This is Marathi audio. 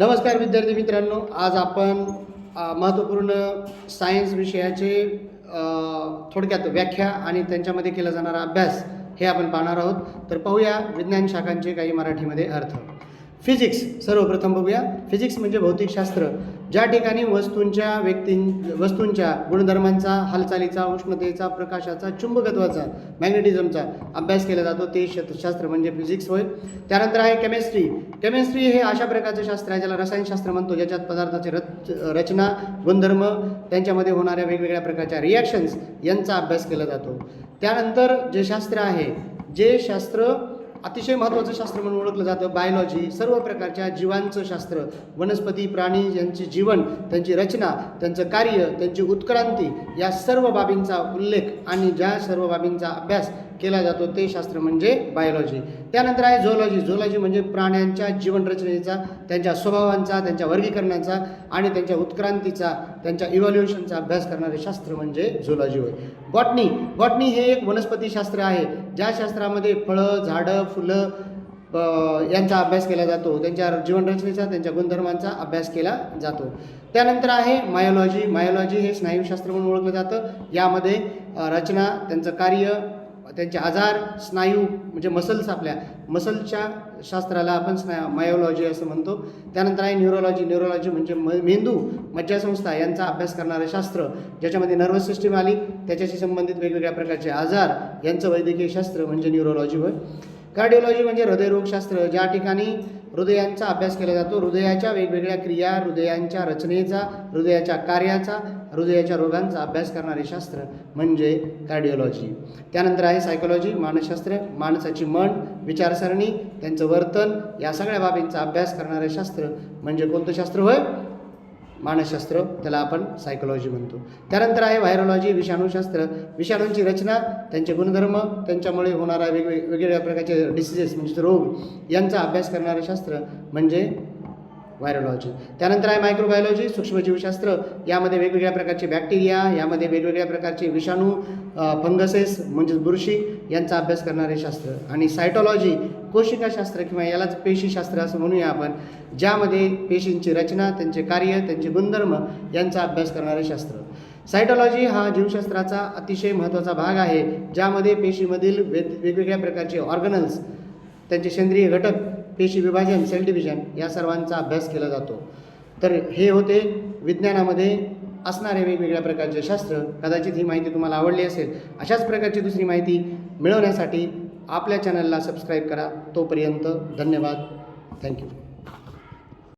नमस्कार विद्यार्थी मित्रांनो आज आपण महत्त्वपूर्ण सायन्स विषयाचे थोडक्यात व्याख्या आणि त्यांच्यामध्ये केला जाणारा अभ्यास हे आपण पाहणार आहोत. तर पाहूया विज्ञान शाखांचे काही मराठीमध्ये अर्थ. फिजिक्स सर्वप्रथम बघूया. फिजिक्स म्हणजे भौतिकशास्त्र ज्या ठिकाणी वस्तूंच्या व्यक्तीं वस्तूंच्या गुणधर्मांचा हालचालीचा उष्णतेचा प्रकाशाचा चुंबकत्वाचा मॅग्नेटिझमचा अभ्यास केला जातो ते शास्त्र म्हणजे फिजिक्स होय. त्यानंतर आहे केमिस्ट्री केमिस्ट्री हे अशा प्रकारचं शास्त्र आहे ज्याला रसायनशास्त्र म्हणतो. ज्याच्यात पदार्थाचे रच रचना गुणधर्म त्यांच्यामध्ये होणाऱ्या वेगवेगळ्या प्रकारच्या रिॲक्शन्स यांचा अभ्यास केला जातो. त्यानंतर जे शास्त्र आहे जे शास्त्र अतिशय महत्त्वाचं शास्त्र म्हणून ओळखलं जातं. बायोलॉजी सर्व प्रकारच्या जीवांचं शास्त्र. वनस्पती प्राणी यांचे जीवन त्यांची रचना त्यांचं कार्य त्यांची उत्क्रांती या सर्व बाबींचा उल्लेख आणि ज्या सर्व बाबींचा अभ्यास केला जातो ते शास्त्र म्हणजे बायोलॉजी त्यानंतर आहे झोलॉजी झोलॉजी म्हणजे प्राण्यांच्या जीवनरचनेचा त्यांच्या स्वभावांचा त्यांच्या वर्गीकरणाचा आणि त्यांच्या उत्क्रांतीचा त्यांच्या इव्हॉल्युशनचा अभ्यास करणारे शास्त्र म्हणजे झोलॉजी होय. बॉटनी बॉटनी हे एक वनस्पतीशास्त्र आहे. ज्या शास्त्रामध्ये फळं झाडं फुलं यांचा अभ्यास केला जातो. त्यांच्या जीवनरचनेचा त्यांच्या गुणधर्मांचा अभ्यास केला जातो. त्यानंतर आहे मायोलॉजी मायोलॉजी हे स्नायूशास्त्र म्हणून ओळखलं जातं. यामध्ये रचना त्यांचं कार्य त्यांचे आजार स्नायू म्हणजे मसल्स आपल्या मसलच्या शास्त्राला आपण स्ना मायोलॉजी असं म्हणतो. त्यानंतर आहे न्यूरोलॉजी न्यूरोलॉजी म्हणजे म मेंदू मज्जासंस्था यांचा अभ्यास करणारं शास्त्र ज्याच्यामध्ये नर्वस सिस्टीम आली. त्याच्याशी संबंधित वेगवेगळ्या प्रकारचे आजार यांचं वैद्यकीय शास्त्र म्हणजे न्यूरोलॉजी होय कार्डिओलॉजी म्हणजे हृदयरोगशास्त्र ज्या ठिकाणी हृदयांचा अभ्यास केला जातो. हृदयाच्या वेगवेगळ्या क्रिया हृदयांच्या रचनेचा हृदयाच्या कार्याचा हृदयाच्या रोगांचा अभ्यास करणारे शास्त्र म्हणजे कार्डिओलॉजी त्यानंतर आहे सायकोलॉजी मानसशास्त्र माणसाची मन विचारसरणी त्यांचं वर्तन या सगळ्या बाबींचा अभ्यास करणारे शास्त्र म्हणजे कोणतं शास्त्र होय? मानसशास्त्र त्याला आपण सायकोलॉजी म्हणतो. त्यानंतर आहे व्हायरोलॉजी विषाणूशास्त्र. विषाणूंची रचना त्यांचे गुणधर्म त्यांच्यामुळे होणारा वेगवेग वेगवेगळ्या प्रकारचे डिसिजेस म्हणजे रोग यांचा अभ्यास करणारं शास्त्र म्हणजे व्हायरोलॉजी त्यानंतर आहे मायक्रोबायोलॉजी सूक्ष्मजीवशास्त्र. यामध्ये वेगवेगळ्या प्रकारचे बॅक्टेरिया यामध्ये वेगवेगळ्या प्रकारचे विषाणू फंगसेस म्हणजेच बुरशी यांचा अभ्यास करणारे शास्त्र. आणि सायटॉलॉजी कोशिकाशास्त्र किंवा यालाच पेशीशास्त्र असं म्हणूया आपण ज्यामध्ये पेशींची रचना त्यांचे कार्य त्यांचे गुणधर्म यांचा अभ्यास करणारे शास्त्र. सायटॉलॉजी हा जीवशास्त्राचा अतिशय महत्त्वाचा भाग आहे ज्यामध्ये पेशीमधील वेग वेगवेगळ्या प्रकारचे ऑर्गनल्स त्यांचे सेंद्रिय घटक पेशी विभाजन सेल डिव्हिजन या सर्वांचा अभ्यास केला जातो. तर हे होते विज्ञानामध्ये असणारे वेगवेगळ्या प्रकारचे शास्त्र. कदाचित ही माहिती तुम्हाला आवडली असेल अशाच प्रकारची दुसरी माहिती मिळवण्यासाठी आपल्या चॅनलला सबस्क्राईब करा. तोपर्यंत धन्यवाद. थँक्यू